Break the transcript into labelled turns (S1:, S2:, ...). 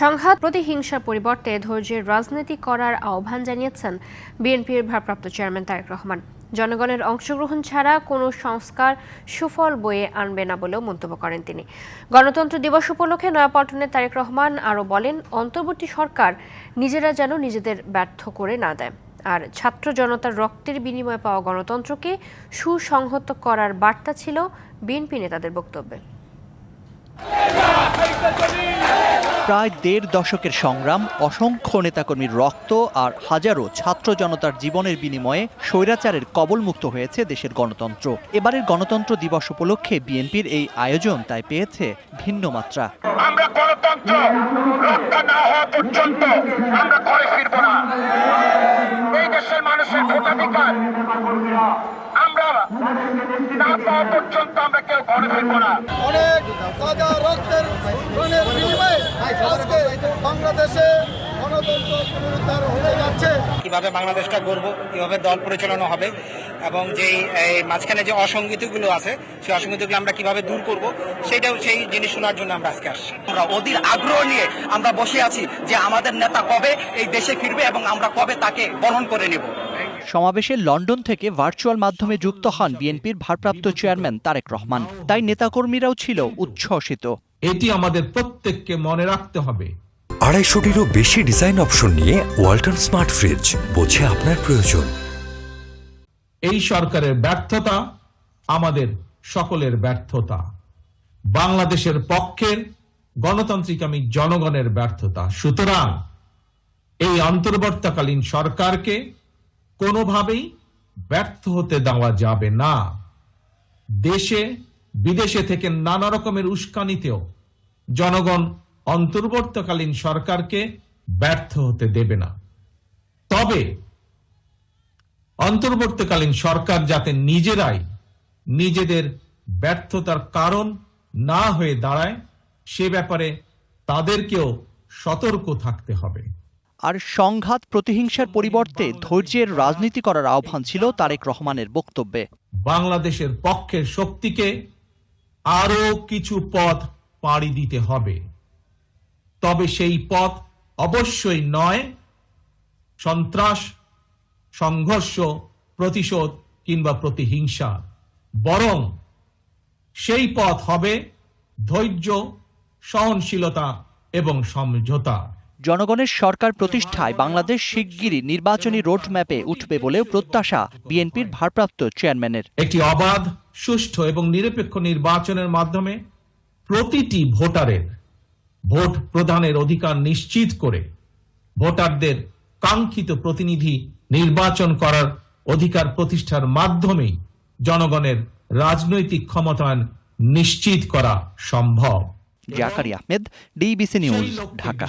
S1: সংঘাত প্রতিহিংসার পরিবর্তে ধৈর্যের রাজনীতি করার আহ্বান জানিয়েছেন বিএনপির ভারপ্রাপ্ত চেয়ারম্যান তারেক রহমান। জনগণের অংশগ্রহণ ছাড়া কোনো সংস্কার সুফল বয়ে আনবে না বলেও মন্তব্য করেন তিনি। গণতন্ত্র দিবস উপলক্ষে নয়াপল্টনে তারেক রহমান আরও বলেন, অন্তর্বর্তী সরকার নিজেরা যেন নিজেদের ব্যর্থ করে না দেয়। আর ছাত্র জনতার রক্তের বিনিময়ে পাওয়া গণতন্ত্রকে সুসংহত করার বার্তা ছিল বিএনপি নেতাদের বক্তব্যে।
S2: প্রায় দেড় দশকের সংগ্রাম, অসংখ্য নেতাকর্মীর রক্ত আর হাজারো ছাত্র জনতার জীবনের বিনিময়ে স্বৈরাচারের কবলমুক্ত হয়েছে দেশের গণতন্ত্র। এবারের গণতন্ত্র দিবস উপলক্ষে বিএনপির এই আয়োজন তাই পেয়েছে ভিন্ন মাত্রা।
S3: আমরা না পাওয়া পর্যন্ত আমরা কেউ ঘরে ফিরবো না।
S4: অনেক তাজা রক্তের প্রাণের বিনিময়ে আজকে বাংলাদেশে গণতন্ত্র পুনরুদ্ধার হয়ে যাচ্ছে।
S5: কীভাবে বাংলাদেশটা গড়বো কীভাবে দল পরিচালনা হবে এবং যেই এই মাঝখানে যে অসঙ্গতিগুলো আছে সেই অসঙ্গতিগুলো আমরা কীভাবে দূর করব সেটাও সেই জিনিস শোনার জন্য আমরা আজকে আসছি।
S6: আমরা অধীর আগ্রহ নিয়ে আমরা বসে আছি যে আমাদের নেতা কবে এই দেশে ফিরবে এবং আমরা কবে তাকে বরণ করে নেব।
S2: সমাবেশে লন্ডন থেকে ভার্চুয়াল মাধ্যমে যুক্ত হন বিএনপির ভারপ্রাপ্ত চেয়ারম্যান তারেক রহমান। তাই নেতাকর্মীরাও ছিল উচ্ছ্বসিত।
S7: এটি আমাদের প্রত্যেককে মনে রাখতে হবে।
S8: আড়াইশোটিরও বেশি ডিজাইন অপশন নিয়ে ওয়ালটন স্মার্ট ফ্রিজ বোঝে আপনার প্রয়োজন।
S7: এই সরকারের ব্যর্থতা আমাদের সকলের ব্যর্থতা। বাংলাদেশের পক্ষের গণতান্ত্রিক আমি জনগণের ব্যর্থতা। সুতরাং এই অন্তর্বর্তীকালীন সরকারকে কোনোভাবেই ব্যর্থ হতে দেওয়া যাবে না। দেশে, বিদেশে থেকে নানা রকমের উস্কানিতেও জনগণ অন্তর্বর্তীকালীন সরকারকে ব্যর্থ হতে দেবে না। তবে অন্তর্বর্তীকালীন সরকার যাতে নিজেরাই নিজেদের ব্যর্থতার কারণ না হয়ে দাঁড়ায়, সে ব্যাপারে তাদেরকেও সতর্ক থাকতে হবে।
S2: আর সংঘাত প্রতিহিংসার পরিবর্তে ধৈর্যের রাজনীতি করার আহ্বান ছিল তারেক রহমানের বক্তব্যে।
S7: বাংলাদেশের পক্ষের শক্তিকে আরও কিছু পথ পাড়ি দিতে হবে। তবে সেই পথ অবশ্যই নয়, সন্ত্রাস, সংঘর্ষ, প্রতিশোধ কিংবা প্রতিহিংসা। বরং সেই পথ হবে ধৈর্য, সহনশীলতা এবং সমঝোতা।
S2: জনগণের সরকার প্রতিষ্ঠায় বাংলাদেশ শিগগিরই নির্বাচনী রোডম্যাপে উঠবে বলেও প্রত্যাশা বিএনপির ভারপ্রাপ্ত চেয়ারম্যানের।
S7: একটি অবাধ সুষ্ঠু এবং নিরপেক্ষ নির্বাচনের মাধ্যমে প্রতিটি ভোটারের ভোট প্রদানের অধিকার নিশ্চিত করে ভোটারদের কাঙ্ক্ষিত প্রতিনিধি নির্বাচন করার অধিকার প্রতিষ্ঠার মাধ্যমেই জনগণের রাজনৈতিক ক্ষমতায়ন নিশ্চিত করা সম্ভব।
S2: Zakari Ahmed DBC news Dhaka.